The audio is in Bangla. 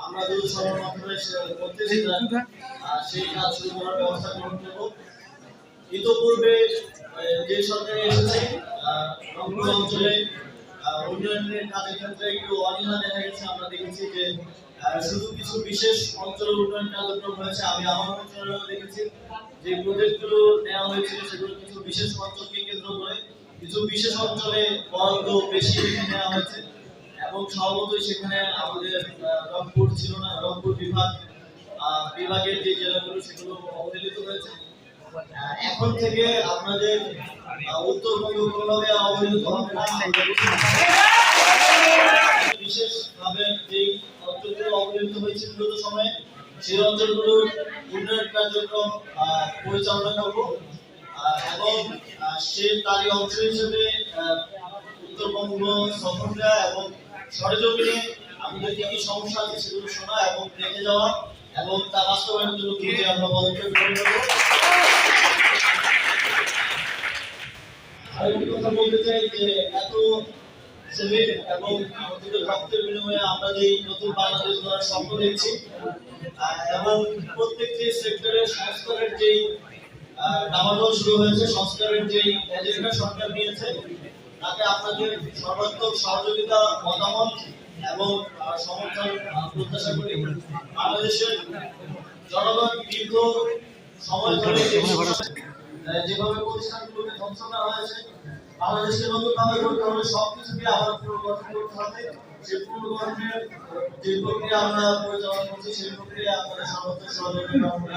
আমরা যদি সবার মাধ্যমে সে- করতে সেটা আহ, সেই কাজ ব্যবস্থা গ্রহণ করব। ইতোপূর্বে যে সরকার এসেছে অঞ্চলে উন্নয়নের কাজের ক্ষেত্রে একটু অনীহা দেখা গেছে। আমরা দেখেছি যে শুধু কিছু বিশেষ অঞ্চলের উন্নয়ন কার্যক্রম হয়েছে। আমি আমার অঞ্চলেও দেখেছি যে প্রজেক্টগুলো নেওয়া হয়েছিল সেগুলো কিছু বিশেষ অঞ্চলকে কেন্দ্র করে কিছু বিশেষ অঞ্চলে বরাদ্দ বেশি নেওয়া হয়েছে। এবং স্বভাবতই সেখানে আমাদের রংপুর ছিল না। রংপুর বিভাগ বিভাগের যে জেলাগুলো, সেগুলো অবহেলিত হয়েছে। এখন থেকে আপনাদের উত্তরবঙ্গ বিশেষভাবে যে অঞ্চলগুলো অবহেলিত হয়েছে বিগত সময়ে। সেই অঞ্চলগুলোর উন্নয়ন কার্যক্রম পরিচালনা করব। এবং সে তারই অংশ হিসেবে উত্তরবঙ্গ সফর দেওয়া এবং সরজমিনে আমাদের কি কি সমস্যা আছে সেগুলো শোনা এবং দেখে যাওয়া এবং তা বাস্তবায়নের জন্য আমরা পদক্ষেপ গ্রহণ করব। এবং যে প্রত্যেকটি সেক্টরের সংস্কারের যেই আহ, শুরু হয়েছে সংস্কারের যেই এজেন্ডা সরকার নিয়েছে তাতে আপনাদের সর্বাত্মক সহযোগিতা মতামত এবং সমর্থন প্রত্যাশা করি। বাংলাদেশের জনগণ দীর্ঘ সময় ধরে যে যেভাবে প্রতিষ্ঠানগুলোকে ধ্বংস করা হয়েছে বাংলাদেশকে নতুন ভাবে করতে হবে সবকিছুকে আবার পুনর্গঠন করতে হবে সেই পুনর্গঠনের যে প্রক্রিয়া আমরা পরিচালনা করছি সেই প্রক্রিয়া আপনাদের সর্বোচ্চ সহযোগিতা আমরা